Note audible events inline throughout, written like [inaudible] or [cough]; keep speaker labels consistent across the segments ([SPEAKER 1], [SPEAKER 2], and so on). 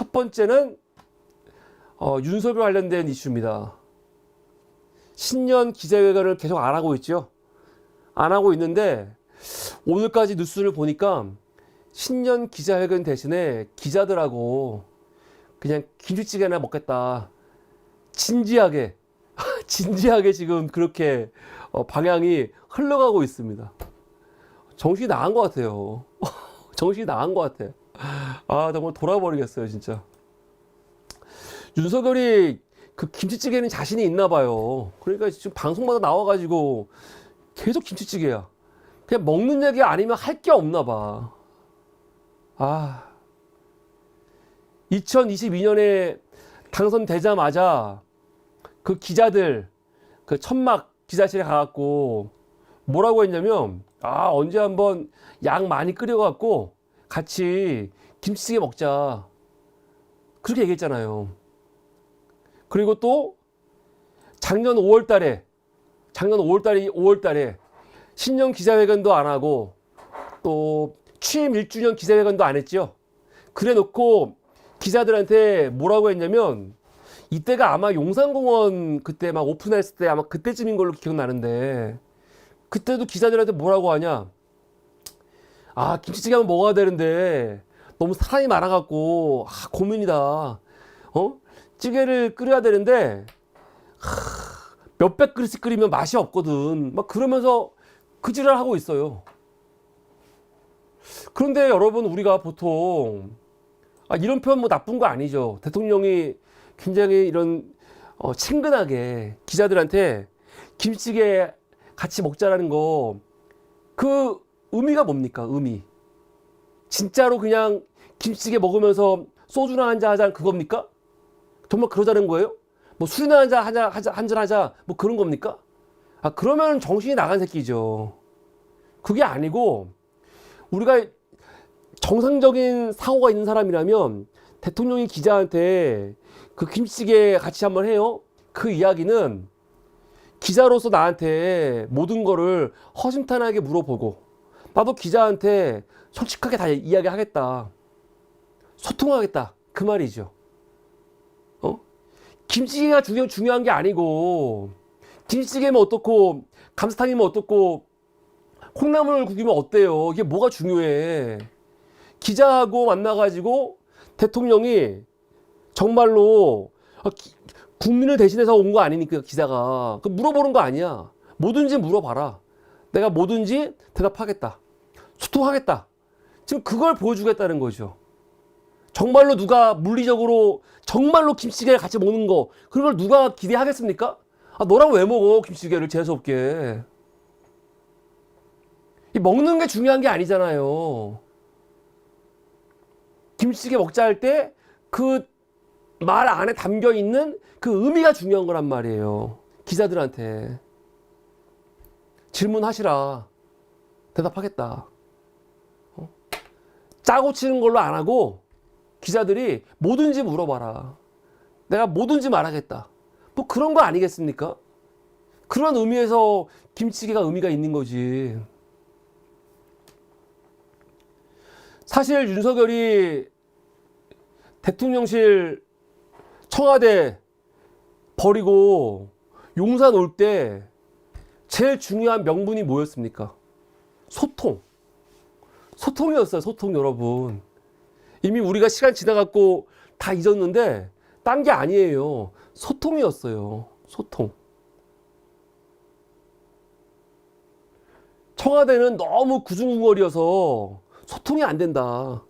[SPEAKER 1] 첫 번째는 어, 윤석열 관련된 이슈입니다. 신년 기자회견을 계속 안 하고 있죠. 안 하고 있는데 오늘까지 뉴스를 보니까 신년 기자회견 대신에 기자들하고 그냥 김치찌개나 먹겠다. 진지하게 [laughs] 진지하게 지금 그렇게 어, 방향이 흘러가고 있습니다. 정신이 나간 것 같아요. [laughs] 정신이 나간 것 같아. 아 정말 돌아버리겠어요 진짜. 윤석열이 그 김치찌개는 자신이 있나 봐요. 그러니까 지금 방송마다 나와가지고 계속 김치찌개야. 그냥 먹는 얘기 아니면 할 게 없나 봐. 아. 2022년에 당선되자마자 그 기자들 그 천막 기자실에 가갖고 뭐라고 했냐면 아 언제 한번 양 많이 끓여갖고 같이 김치찌개 먹자 그렇게 얘기했잖아요. 그리고 또 작년 5월 달에 작년 5월 달에 5월 달에 신년 기자회견도 안 하고 또 취임 1주년 기자회견도 안 했죠. 그래 놓고 기자들한테 뭐라고 했냐면 이때가 아마 용산공원 그때 막 오픈했을 때 아마 그때쯤인 걸로 기억나는데 그때도 기자들한테 뭐라고 하냐 아 김치찌개 한번 먹어야 되는데. 너무 사람이 많아갖고. 아, 고민이다. 어? 찌개를 끓여야 되는데 하, 몇백 그릇씩 끓이면 맛이 없거든. 막 그러면서 그 지랄 하고 있어요. 그런데 여러분 우리가 보통 아, 이런 표현 뭐 나쁜 거 아니죠. 대통령이 굉장히 이런 어, 친근하게 기자들한테 김치찌개 같이 먹자라는 거 그 의미가 뭡니까? 의미. 진짜로 그냥 김치찌개 먹으면서 소주나 한잔 하자 그겁니까? 정말 그러자는 거예요? 뭐 술이나 한잔 하자 하자 한잔 하자 뭐 그런 겁니까? 아 그러면 정신이 나간 새끼죠. 그게 아니고 우리가 정상적인 사고가 있는 사람이라면 대통령이 기자한테 그 김치찌개 같이 한번 해요. 그 이야기는 기자로서 나한테 모든 거를 허심탄회하게 물어보고 나도 기자한테 솔직하게 다 이야기하겠다. 소통하겠다. 그 말이죠. 어? 김치찌개가 중요, 중요한 게 아니고 김치찌개면 어떻고 감사탕이면 어떻고 콩나물 국이면 어때요? 이게 뭐가 중요해? 기자하고 만나가지고 대통령이 정말로 아, 기- 국민을 대신해서 온 거 아니니까 기자가 그 물어보는 거 아니야. 뭐든지 물어봐라. 내가 뭐든지 대답하겠다. 소통하겠다. 지금 그걸 보여주겠다는 거죠. 정말로 누가 물리적으로 정말로 김치찌개를 같이 먹는 거 그런 걸 누가 기대하겠습니까? 아 너랑 왜 먹어 김치찌개를 재수 없게. 이 먹는 게 중요한 게 아니잖아요. 김치찌개 먹자 할 때 그 말 안에 담겨 있는 그 의미가 중요한 거란 말이에요. 기자들한테. 질문하시라. 대답하겠다. 어? 짜고 치는 걸로 안 하고 기자들이 뭐든지 물어봐라. 내가 뭐든지 말하겠다. 뭐 그런 거 아니겠습니까? 그런 의미에서 김치찌개가 의미가 있는 거지. 사실 윤석열이 대통령실 청와대 버리고 용산 올 때 제일 중요한 명분이 뭐였습니까? 소통. 소통이었어요, 소통 여러분. 이미 우리가 시간 지나갔고 다 잊었는데 딴 게 아니에요. 소통이었어요. 소통. 청와대는 너무 구중궁궐이어서 소통이 안 된다.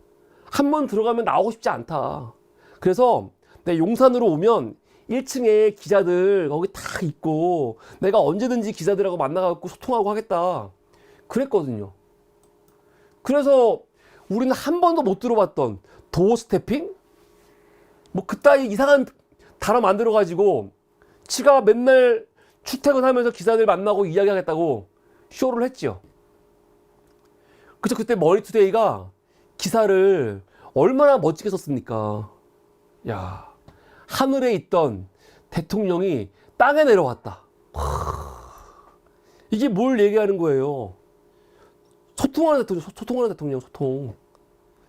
[SPEAKER 1] 한 번 들어가면 나오고 싶지 않다. 그래서 내 용산으로 오면 1층에 기자들 거기 다 있고 내가 언제든지 기자들하고 만나갖고 소통하고 하겠다. 그랬거든요. 그래서 우리는 한 번도 못 들어봤던 도어 스태핑? 뭐 그따위 이상한 단어 만들어가지고 지가 맨날 출퇴근하면서 기자들 만나고 이야기하겠다고 쇼를 했죠. 그죠 그때 머니투데이가 기사를 얼마나 멋지게 썼습니까? 야 하늘에 있던 대통령이 땅에 내려왔다. 하, 이게 뭘 얘기하는 거예요? 소통하는 대통령, 소- 소통하는 대통령, 소통.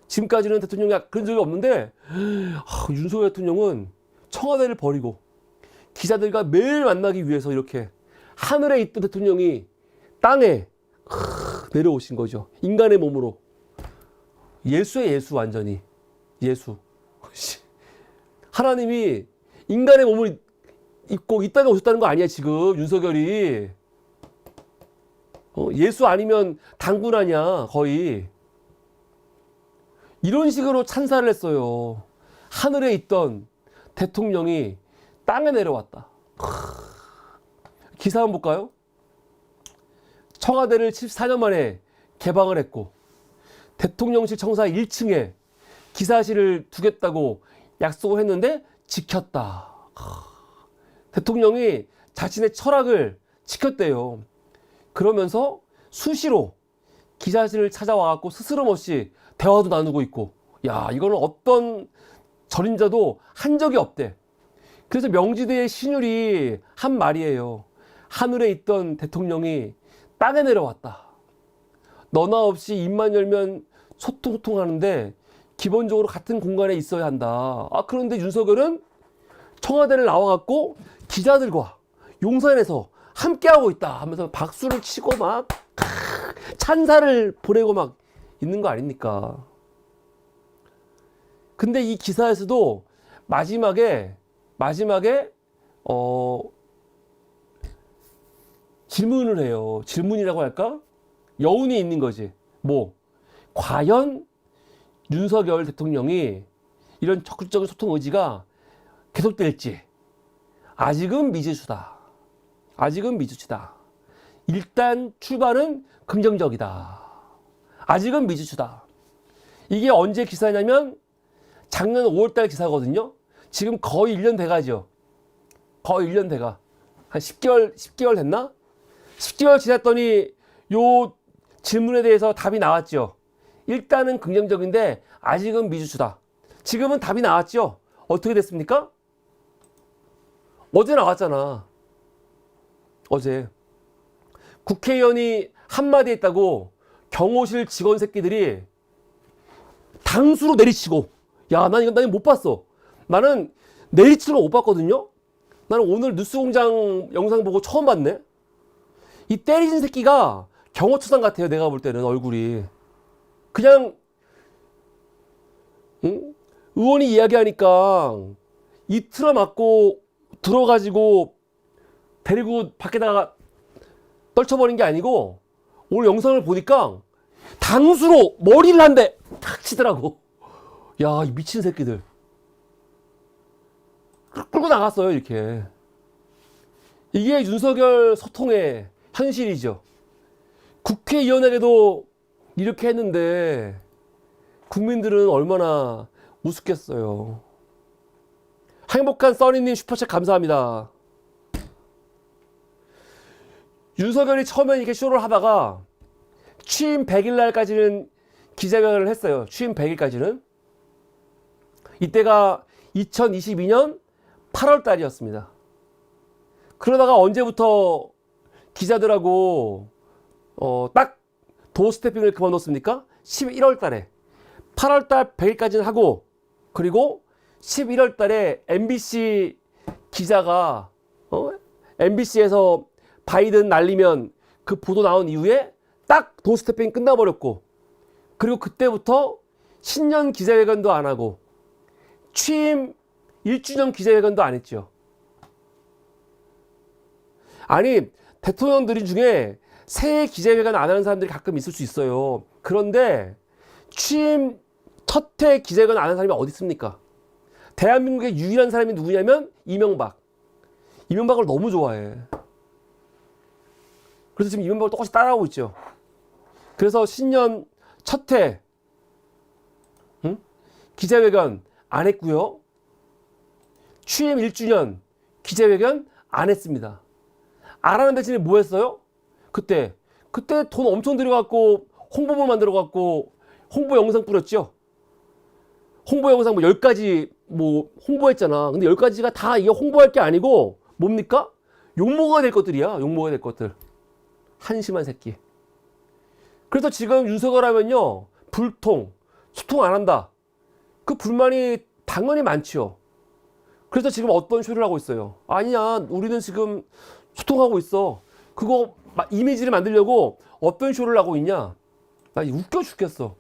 [SPEAKER 1] 지금까지는 대통령이 그런 적이 없는데 아, 윤석열 대통령은 청와대를 버리고 기자들과 매일 만나기 위해서 이렇게 하늘에 있던 대통령이 땅에 크, 내려오신 거죠. 인간의 몸으로. 예수의 예수 완전히. 예수. [laughs] 하나님이 인간의 몸을 입고 이 땅에 오셨다는 거 아니야 지금 윤석열이. 어, 예수 아니면 당군 아니야 거의. 이런 식으로 찬사를 했어요. 하늘에 있던 대통령이 땅에 내려왔다. 기사 한번 볼까요? 청와대를 74년 만에 개방을 했고 대통령실 청사 1층에 기사실을 두겠다고 약속을 했는데 지켰다. 대통령이 자신의 철학을 지켰대요. 그러면서 수시로 기자실을 찾아와 갖고 스스럼 없이 대화도 나누고 있고, 야, 이거는 어떤 전임자도 한 적이 없대. 그래서 명지대의 신율이 한 말이에요. 하늘에 있던 대통령이 땅에 내려왔다. 너나 없이 입만 열면 소통소통하는데 기본적으로 같은 공간에 있어야 한다. 아, 그런데 윤석열은 청와대를 나와갖고 기자들과 용산에서 함께하고 있다 하면서 박수를 치고 막 찬사를 보내고 막 있는 거 아닙니까? 근데 이 기사에서도 마지막에 마지막에 어 질문을 해요. 질문이라고 할까? 여운이 있는 거지. 뭐 과연 윤석열 대통령이 이런 적극적인 소통 의지가 계속될지 아직은 미지수다. 아직은 미지수다. 일단 출발은 긍정적이다. 아직은 미지수다. 이게 언제 기사냐면 작년 5월달 기사거든요. 지금 거의 1년 돼가죠. 거의 1년 돼가. 한 10개월, 10개월 됐나? 10개월 지났더니 요 질문에 대해서 답이 나왔죠. 일단은 긍정적인데 아직은 미지수다. 지금은 답이 나왔죠. 어떻게 됐습니까? 어제 나왔잖아. 어제. 국회의원이 한마디 했다고 경호실 직원 새끼들이 당수로 내리치고 야, 난 이건 나못 봤어. 나는 내리치는 거 못 봤거든요. 나는 오늘 뉴스공장 영상 보고 처음 봤네. 이 때리는 새끼가 경호처장 같아요. 내가 볼 때는 얼굴이 그냥 응? 의원이 이야기하니까 이 틀어 맞고 들어가지고 데리고 밖에다가 떨쳐버린 게 아니고 오늘 영상을 보니까 당수로 머리를 한 대 탁 치더라고. 야, 이 미친 새끼들. 끌고 나갔어요, 이렇게. 이게 윤석열 소통의 현실이죠. 국회의원에게도 이렇게 했는데 국민들은 얼마나 우습겠어요. 행복한 써니님 슈퍼챗 감사합니다. 윤석열이 처음에 이렇게 쇼를 하다가 취임 100일 날까지는 기자회견을 했어요. 취임 100일까지는. 이때가 2022년 8월 달이었습니다. 그러다가 언제부터 기자들하고 어, 딱 도스태핑을 그만뒀습니까? 11월 달에. 8월 달 100일까지는 하고 그리고 11월 달에 MBC 기자가 어? MBC에서 바이든 날리면 그 보도 나온 이후에 딱 도스태핑 끝나버렸고 그리고 그때부터 신년 기자회견도 안 하고 취임 1주년 기자회견도 안 했죠. 아니 대통령들이 중에 새해 기자회견 안 하는 사람들이 가끔 있을 수 있어요. 그런데 취임 첫해 기자회견 안 하는 사람이 어디 있습니까? 대한민국의 유일한 사람이 누구냐면 이명박. 이명박을 너무 좋아해. 그래서 지금 이명박을 똑같이 따라하고 있죠. 그래서 신년 첫 해, 응? 기자회견 안 했고요. 취임 1주년 기자회견 안 했습니다. 안 하는 대신에 뭐 했어요? 그때 그때 돈 엄청 들여갖고 홍보물 만들어갖고 홍보 영상 뿌렸죠. 홍보 영상 뭐 10가지 뭐 홍보했잖아. 근데 10가지가 다 이게 홍보할 게 아니고 뭡니까? 욕먹어야 될 것들이야. 욕먹어야 될 것들. 한심한 새끼. 그래서 지금 윤석열 하면요. 불통, 소통 안 한다. 그 불만이 당연히 많지요. 그래서 지금 어떤 쇼를 하고 있어요. 아니야, 우리는 지금 소통하고 있어. 그거 마- 이미지를 만들려고 어떤 쇼를 하고 있냐? 나 웃겨 죽겠어.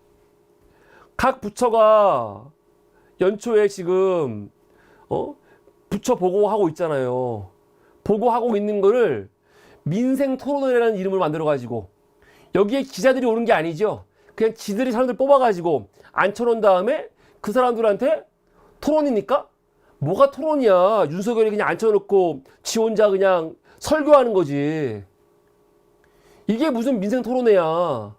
[SPEAKER 1] 각 부처가 연초에 지금 어 부처 보고하고 있잖아요. 보고하고 있는 거를 민생 토론회라는 이름을 만들어 가지고 여기에 기자들이 오는 게 아니죠. 그냥 지들이 사람들 뽑아 가지고 앉혀놓은 다음에 그 사람들한테 토론이니까 뭐가 토론이야. 윤석열이 그냥 앉혀놓고 지 혼자 그냥 설교하는 거지. 이게 무슨 민생 토론회야. 어?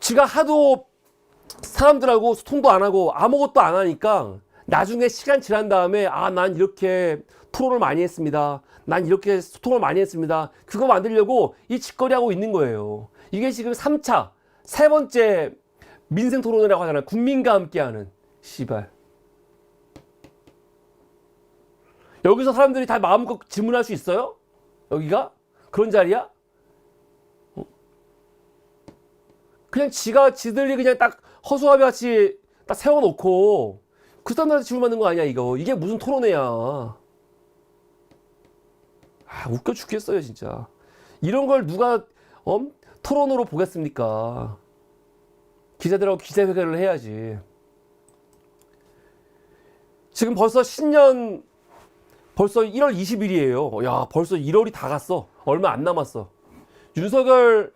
[SPEAKER 1] 지가 하도 사람들하고 소통도 안 하고 아무것도 안 하니까 나중에 시간 지난 다음에 아, 난 이렇게 토론을 많이 했습니다. 난 이렇게 소통을 많이 했습니다. 그거 만들려고 이 짓거리 하고 있는 거예요. 이게 지금 3차, 세 번째 민생 토론회라고 하잖아요. 국민과 함께하는. 씨발. 여기서 사람들이 다 마음껏 질문할 수 있어요? 여기가? 그런 자리야? 어? 그냥 지가 지들이 그냥 딱 허수아비 같이 딱 세워놓고 그 사람들한테 질문 받는 거 아니야 이거 이게 무슨 토론회야 아 웃겨 죽겠어요 진짜 이런 걸 누가 어? 토론으로 보겠습니까 기자들하고 기자회견을 해야지 지금 벌써 신년 벌써 1월 20일이에요. 야, 벌써 1월이 다 갔어. 얼마 안 남았어. 윤석열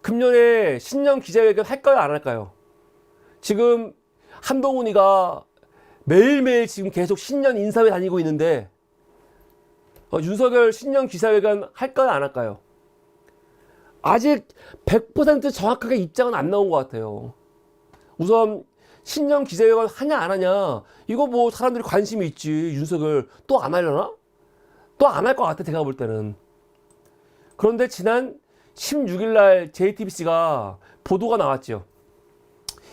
[SPEAKER 1] 금년에 신년 기자회견 할까요? 안 할까요? 지금 한동훈이가 매일매일 지금 계속 신년 인사회 다니고 있는데 어, 윤석열 신년 기자회견 할까요? 안 할까요? 아직 100% 정확하게 입장은 안 나온 것 같아요. 우선 신년 기자회견 하냐 안 하냐. 이거 뭐 사람들이 관심이 있지. 윤석열 또 안 하려나? 또 안 할 것 같아 제가 볼 때는. 그런데 지난 16일 날 JTBC가 보도가 나왔죠.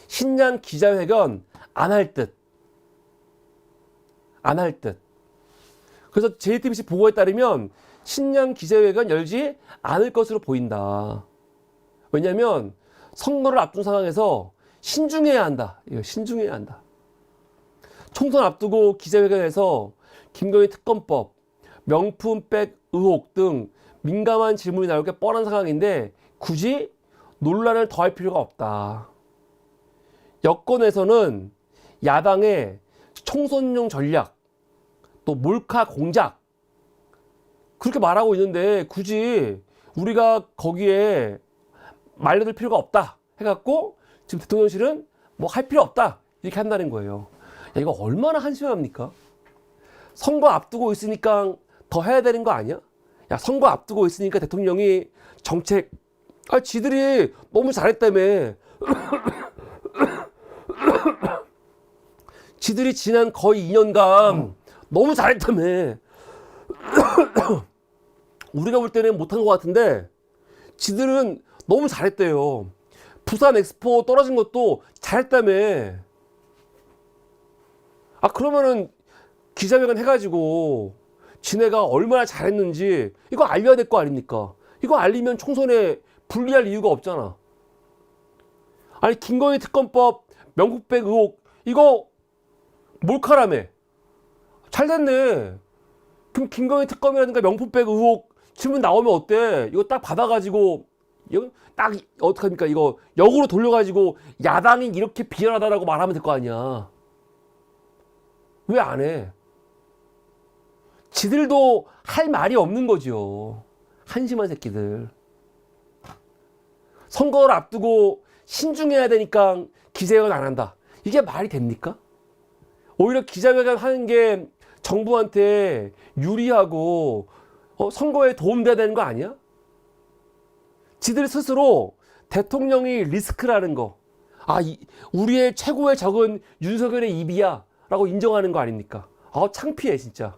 [SPEAKER 1] 신년 기자회견 안 할 듯. 안 할 듯. 그래서 JTBC 보고에 따르면 신년 기자회견 열지 않을 것으로 보인다. 왜냐면 선거를 앞둔 상황에서 신중해야 한다. 이거 신중해야 한다. 총선 앞두고 기자회견에서 김건희 특검법, 명품백 의혹 등 민감한 질문이 나올 게 뻔한 상황인데 굳이 논란을 더할 필요가 없다. 여권에서는 야당의 총선용 전략, 또 몰카 공작 그렇게 말하고 있는데 굳이 우리가 거기에 말려들 필요가 없다 해갖고 지금 대통령실은 뭐 할 필요 없다 이렇게 한다는 거예요. 야, 이거 얼마나 한심합니까? 선거 앞두고 있으니까 더 해야 되는 거 아니야? 야 선거 앞두고 있으니까 대통령이 정책 아 지들이 너무 잘했다며 [coughs] 지들이 지난 거의 2년간 너무 잘했다며 [coughs] 우리가 볼 때는 못한 것 같은데 지들은 너무 잘했대요. 부산 엑스포 떨어진 것도 잘했다며. 아, 그러면은 기자회견 해가지고 지네가 얼마나 잘했는지 이거 알려야 될 거 아닙니까? 이거 알리면 총선에 불리할 이유가 없잖아. 아니, 김건희 특검법, 명국백 의혹, 이거 몰카라며. 잘 됐네. 그럼 김건희 특검이라든가 명품백 의혹 질문 나오면 어때? 이거 딱 받아가지고 딱 어떡합니까? 이거 역으로 돌려가지고 야당이 이렇게 비열하다라고 말하면 될 거 아니야. 왜 안 해? 지들도 할 말이 없는 거죠. 한심한 새끼들. 선거를 앞두고 신중해야 되니까 기자회견 안 한다. 이게 말이 됩니까? 오히려 기자회견 하는 게 정부한테 유리하고 어, 선거에 도움돼야 되는 거 아니야? 지들 스스로 대통령이 리스크라는 거. 아, 이, 우리의 최고의 적은 윤석열의 입이야. 라고 인정하는 거 아닙니까? 아, 창피해, 진짜.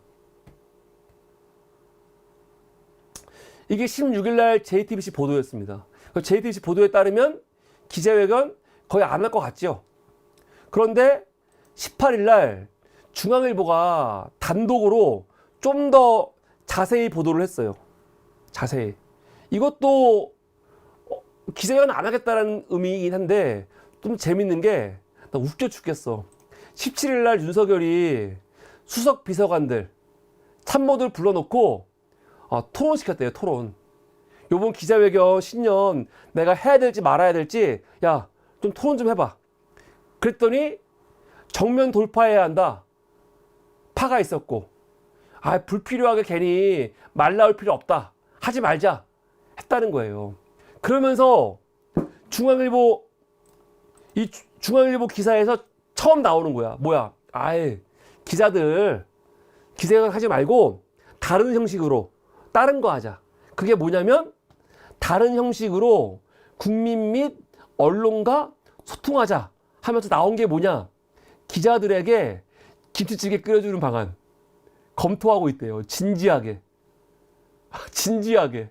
[SPEAKER 1] 이게 16일 날 JTBC 보도였습니다. JTBC 보도에 따르면 기자회견 거의 안 할 것 같죠? 그런데 18일 날 중앙일보가 단독으로 좀 더 자세히 보도를 했어요. 자세히. 이것도 어, 기자회견 안 하겠다는 의미이긴 한데 좀 재밌는 게 나 웃겨 죽겠어. 17일 날 윤석열이 수석 비서관들 참모들 불러놓고 아, 토론 시켰대요 토론. 요번 기자회견 신년 내가 해야 될지 말아야 될지 야 좀 토론 좀 해봐. 그랬더니 정면 돌파해야 한다. 파가 있었고 아 불필요하게 괜히 말 나올 필요 없다. 하지 말자 했다는 거예요. 그러면서 중앙일보 이 주- 중앙일보 기사에서 처음 나오는 거야. 뭐야? 아예 기자들 기자회견 하지 말고 다른 형식으로 다른 거 하자. 그게 뭐냐면 다른 형식으로 국민 및 언론과 소통하자 하면서 나온 게 뭐냐? 기자들에게 김치찌개 끓여주는 방안 검토하고 있대요. 진지하게. [laughs] 진지하게.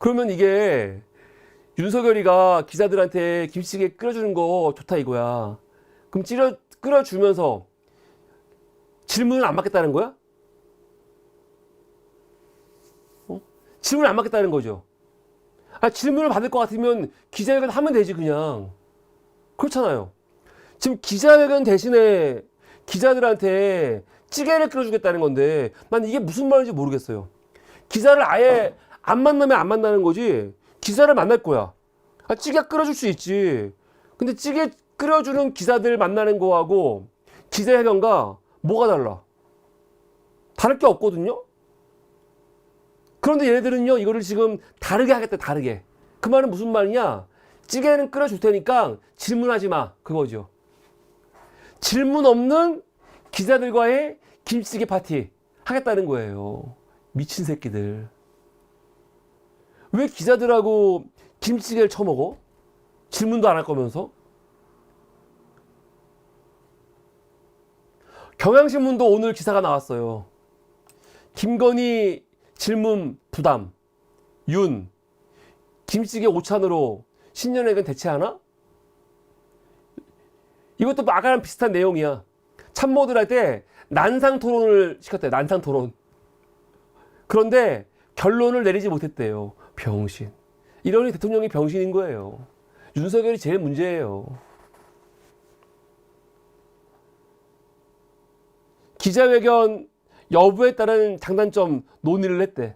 [SPEAKER 1] 그러면 이게 윤석열이가 기자들한테 김치찌개 끓여주는 거 좋다 이거야. 그럼 찌려, 끓여주면서 질문을 안 받겠다는 거야? 어? 질문을 안 받겠다는 거죠. 아, 질문을 받을 것 같으면 기자회견 하면 되지, 그냥. 그렇잖아요. 지금 기자회견 대신에 기자들한테 찌개를 끓여주겠다는 건데, 난 이게 무슨 말인지 모르겠어요. 기자를 아예 안 만나면 안 만나는 거지, 기자를 만날 거야. 아, 찌개 끓여줄 수 있지. 근데 찌개 끓여주는 기자들 만나는 거하고 기자 회견과 뭐가 달라? 다를 게 없거든요? 그런데 얘네들은요, 이거를 지금 다르게 하겠다, 다르게. 그 말은 무슨 말이냐? 찌개는 끓여줄 테니까 질문하지 마. 그거죠. 질문 없는 기자들과의 김치찌개 파티 하겠다는 거예요. 미친 새끼들. 왜 기자들하고 김치찌개를 처먹어? 질문도 안 할 거면서? 경향신문도 오늘 기사가 나왔어요. 김건희 질문 부담, 윤, 김치찌개 오찬으로 신년회견 대체하나? 이것도 아까랑 비슷한 내용이야. 참모들한테 난상 토론을 시켰대요. 난상 토론. 그런데 결론을 내리지 못했대요. 병신. 이러니 대통령이 병신인 거예요. 윤석열이 제일 문제예요. 기자회견 여부에 따른 장단점 논의를 했대.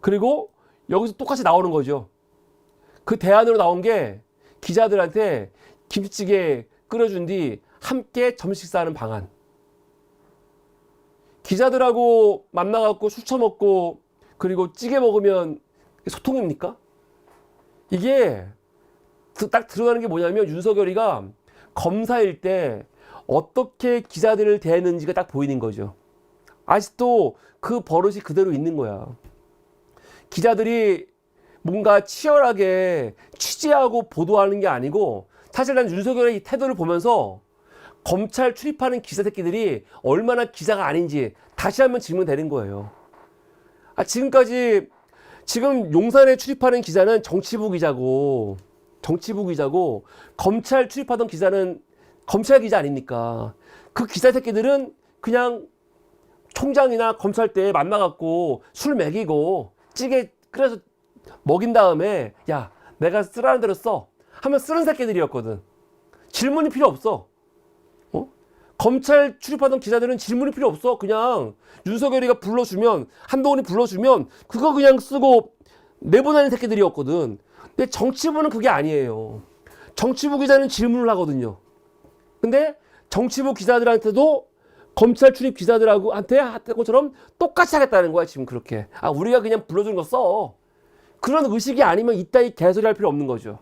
[SPEAKER 1] 그리고 여기서 똑같이 나오는 거죠. 그 대안으로 나온 게 기자들한테 김치찌개 끓여준 뒤 함께 점심 식사하는 방안. 기자들하고 만나갖고 술 처먹고 그리고 찌개 먹으면 소통입니까? 이게 드- 딱 드러나는 게 뭐냐면 윤석열이가 검사일 때 어떻게 기자들을 대했는지가 딱 보이는 거죠. 아직도 그 버릇이 그대로 있는 거야. 기자들이 뭔가 치열하게 취재하고 보도하는 게 아니고 사실 난 윤석열의 이 태도를 보면서 검찰 출입하는 기자 새끼들이 얼마나 기자가 아닌지 다시 한번 질문되는 거예요. 아, 지금까지 지금 용산에 출입하는 기자는 정치부 기자고 정치부 기자고 검찰 출입하던 기자는 검찰 기자 아닙니까? 그 기자 새끼들은 그냥 총장이나 검찰 때 만나갖고 술 먹이고 찌개 끓여서 먹인 다음에 야 내가 쓰라는 대로 써 하면 쓰는 새끼들이었거든. 질문이 필요 없어. 어? 검찰 출입하던 기자들은 질문이 필요 없어. 그냥 윤석열이가 불러주면 한동훈이 불러주면 그거 그냥 쓰고 내보내는 새끼들이었거든. 근데 정치부는 그게 아니에요. 정치부 기자는 질문을 하거든요. 근데 정치부 기자들한테도 검찰 출입 기자들하고 한테 했던 것처럼 똑같이 하겠다는 거야 지금 그렇게. 아 우리가 그냥 불러주는 거 써. 그런 의식이 아니면 이따위 개소리 할 필요 없는 거죠.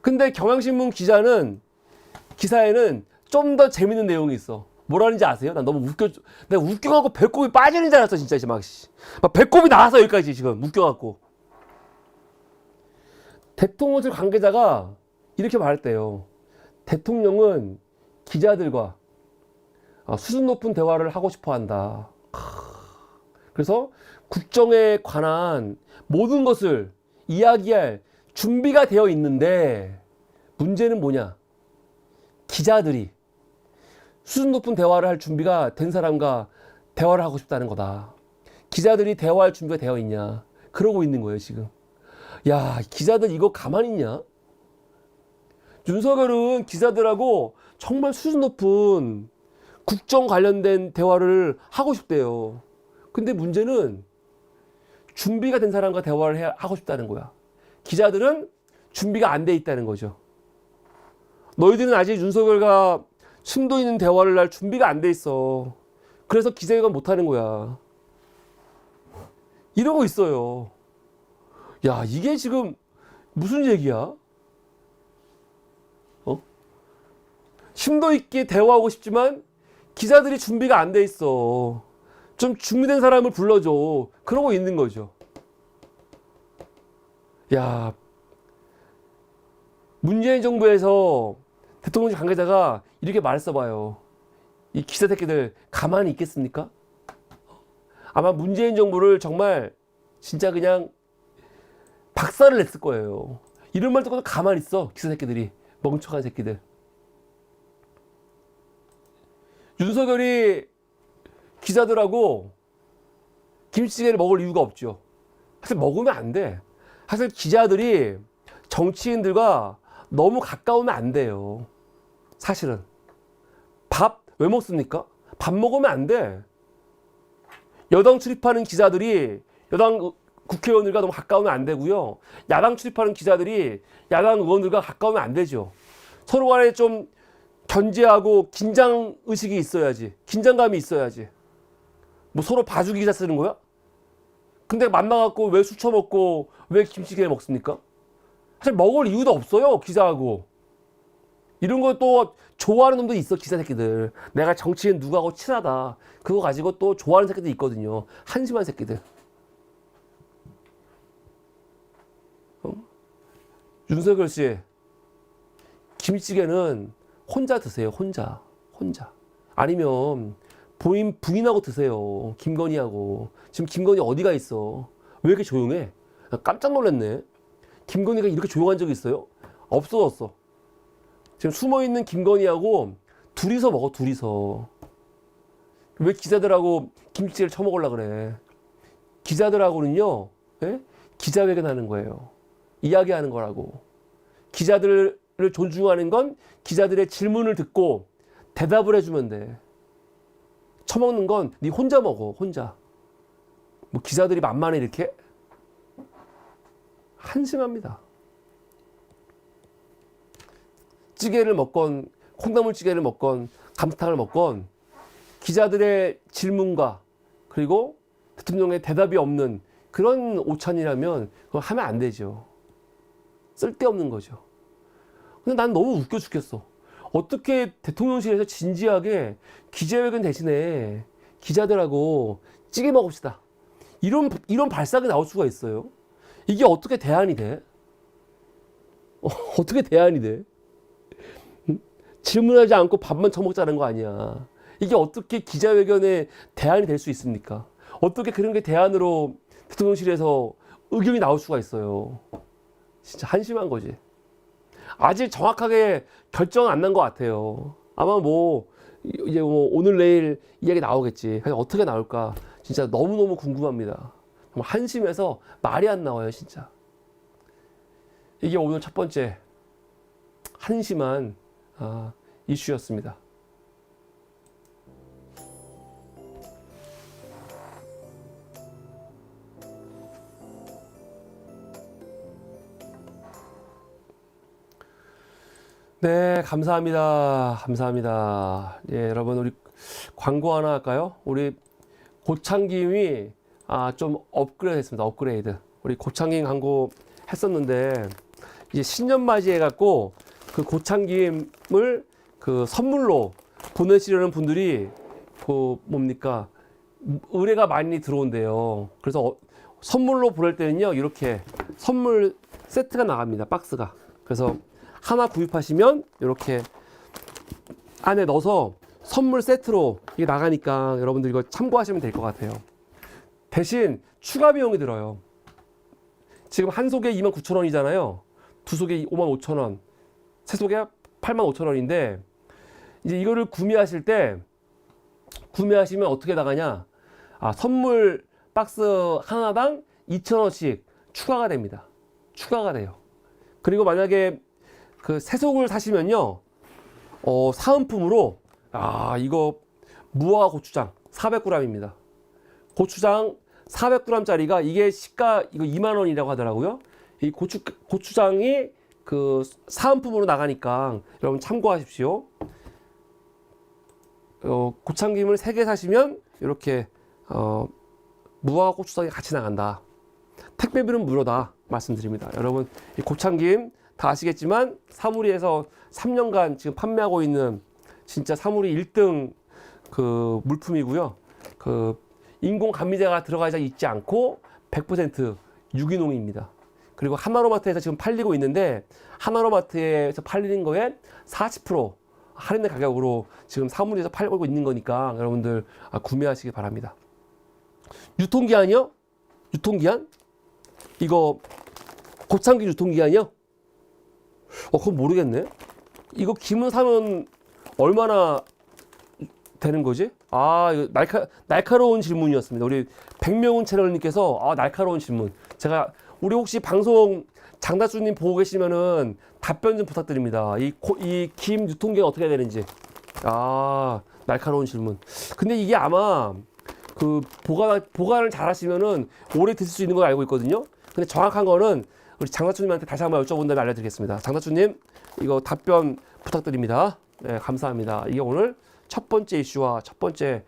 [SPEAKER 1] 근데 경향신문 기자는 기사에는 좀 더 재밌는 내용이 있어. 뭐라는지 아세요? 난 너무 웃겨, 내가 웃겨갖고 배꼽이 빠지는 줄 알았어, 진짜, 막, 씨. 막 배꼽이 나왔어, 여기까지, 지금. 웃겨갖고. 대통령 측 관계자가 이렇게 말했대요. 대통령은 기자들과 아, 수준 높은 대화를 하고 싶어 한다. 그래서 국정에 관한 모든 것을 이야기할 준비가 되어 있는데 문제는 뭐냐? 기자들이 수준 높은 대화를 할 준비가 된 사람과 대화를 하고 싶다는 거다. 기자들이 대화할 준비가 되어 있냐. 그러고 있는 거예요, 지금. 야, 기자들 이거 가만히 있냐? 윤석열은 기자들하고 정말 수준 높은 국정 관련된 대화를 하고 싶대요. 근데 문제는 준비가 된 사람과 대화를 해, 하고 싶다는 거야. 기자들은 준비가 안 돼 있다는 거죠. 너희들은 아직 윤석열과 심도 있는 대화를 할 준비가 안 돼 있어. 그래서 기자회견 못 하는 거야. 이러고 있어요. 야, 이게 지금 무슨 얘기야? 어? 심도 있게 대화하고 싶지만 기자들이 준비가 안 돼 있어. 좀 준비된 사람을 불러줘. 그러고 있는 거죠. 야, 문재인 정부에서 대통령실 관계자가 이렇게 말했어 봐요. 이 기자 새끼들 가만히 있겠습니까? 아마 문재인 정부를 정말 진짜 그냥 박살을 냈을 거예요. 이런 말 듣고도 가만히 있어. 기사 새끼들이. 멍청한 새끼들. 윤석열이 기자들하고 김치찌개를 먹을 이유가 없죠. 사실 먹으면 안 돼. 사실 기자들이 정치인들과 너무 가까우면 안 돼요. 사실은. 밥 왜 먹습니까? 밥 먹으면 안 돼. 여당 출입하는 기자들이 여당 국회의원들과 너무 가까우면 안 되고요. 야당 출입하는 기자들이 야당 의원들과 가까우면 안 되죠. 서로 간에 좀 견제하고 긴장 의식이 있어야지. 긴장감이 있어야지. 뭐 서로 봐주기 기자 쓰는 거야? 근데 만나갖고 왜 술 처먹고 왜 김치찌개 먹습니까? 사실 먹을 이유도 없어요. 기자하고. 이런 거또 좋아하는 놈도 있어. 기자 새끼들. 내가 정치인 누구하고 친하다. 그거 가지고 또 좋아하는 새끼들 있거든요. 한심한 새끼들. 어? 윤석열 씨. 김치찌개는 혼자 드세요. 혼자. 혼자. 아니면 부인 부인하고 드세요. 김건희하고. 지금 김건희 어디가 있어? 왜 이렇게 조용해? 나 깜짝 놀랐네. 김건희가 이렇게 조용한 적이 있어요? 없어졌어. 지금 숨어 있는 김건희하고 둘이서 먹어. 둘이서. 왜 기자들하고 김치찌개를 처먹으려 그래? 기자들하고는요. 예? 기자회견 하는 거예요. 이야기하는 거라고. 기자들을 존중하는 건 기자들의 질문을 듣고 대답을 해주면 돼. 처먹는 건 네 혼자 먹어, 혼자. 뭐 기자들이 만만해 이렇게? 한심합니다. 찌개를 먹건 콩나물 찌개를 먹건 감탕을 먹건 기자들의 질문과 그리고 대통령의 대답이 없는 그런 오찬이라면 그거 하면 안 되죠. 쓸데없는 거죠. 근데 난 너무 웃겨 죽겠어. 어떻게 대통령실에서 진지하게 기자회견 대신에 기자들하고 찌개 먹읍시다. 이런 이런 발상이 나올 수가 있어요. 이게 어떻게 대안이 돼? 어, 어떻게 대안이 돼? 응? 질문하지 않고 밥만 처먹자는 거 아니야. 이게 어떻게 기자회견의 대안이 될 수 있습니까? 어떻게 그런 게 대안으로 대통령실에서 의견이 나올 수가 있어요. 진짜 한심한 거지. 아직 정확하게 결정은 안 난 것 같아요. 아마 뭐 이제 뭐 오늘 내일 이야기 나오겠지. 어떻게 나올까 진짜 너무 너무 궁금합니다. 정말 한심해서 말이 안 나와요, 진짜. 이게 오늘 첫 번째 한심한 아, 이슈였습니다. 네, 감사합니다. 감사합니다. 예, 여러분, 우리 광고 하나 할까요? 우리 고창김이 아, 좀 업그레이드 했습니다. 업그레이드. 우리 고창김 광고 했었는데, 이제 신년 맞이해갖고 그 고창김을 그 선물로 보내시려는 분들이 그 뭡니까? 의뢰가 많이 들어온대요. 그래서 어- 선물로 보낼 때는요, 이렇게 선물 세트가 나갑니다. 박스가. 그래서 하나 구입하시면 이렇게 안에 넣어서 선물 세트로 이게 나가니까 여러분들 이거 참고하시면 될 것 같아요. 대신 추가 비용이 들어요. 지금 한 속에 29,000원이잖아요. 두 속에 55,000원. 세 속에 85,000원인데 이제 이거를 구매하실 때 구매하시면 어떻게 나가냐? 아, 선물 박스 하나당 2,000원씩 추가가 됩니다. 추가가 돼요. 그리고 만약에 그 세속을 사시면요. 어, 사은품으로 아, 이거 무화 고추장 400g입니다. 고추장 400g짜리가 이게 시가 이거 2만 원이라고 하더라고요. 이 고추 고추장이 그 사은품으로 나가니까 여러분 참고하십시오. 어, 고참김을 3개 사시면 이렇게 어, 무화 고추장이 같이 나간다. 택배비는 무료다 말씀드립니다. 여러분 이 고참김 다 아시겠지만 사무리에서 3년간 지금 판매하고 있는 진짜 사무리 1등 그 물품이고요. 그 인공 감미제가 들어가지 않고 100% 유기농입니다. 그리고 하나로마트에서 지금 팔리고 있는데 하나로마트에서 팔리는 거에 40% 할인된 가격으로 지금 사무리에서 팔고 있는 거니까 여러분들 아, 구매하시기 바랍니다. 유통기한이요? 유통기한? 이거 고창기 유통기한이요? 어, 그건 모르겠네. 이거 김을 사면 얼마나 되는 거지? 아, 날카, 날카로운 질문이었습니다. 우리 백명훈 채널님께서 아, 날카로운 질문. 제가 우리 혹시 방송 장다수님 보고 계시면은 답변 좀 부탁드립니다. 이, 고- 이 김 유통기한 어떻게 되는지. 아, 날카로운 질문. 근데 이게 아마 그 보관, 보관을 잘 하시면은 오래 드실 수 있는 걸 알고 있거든요. 근데 정확한 거는 우리 장다수님한테 다시 한번 여쭤본 다음에 알려드리겠습니다. 장다수님, 이거 답변 부탁드립니다. 네, 감사합니다. 이게 오늘 첫 번째 이슈와 첫 번째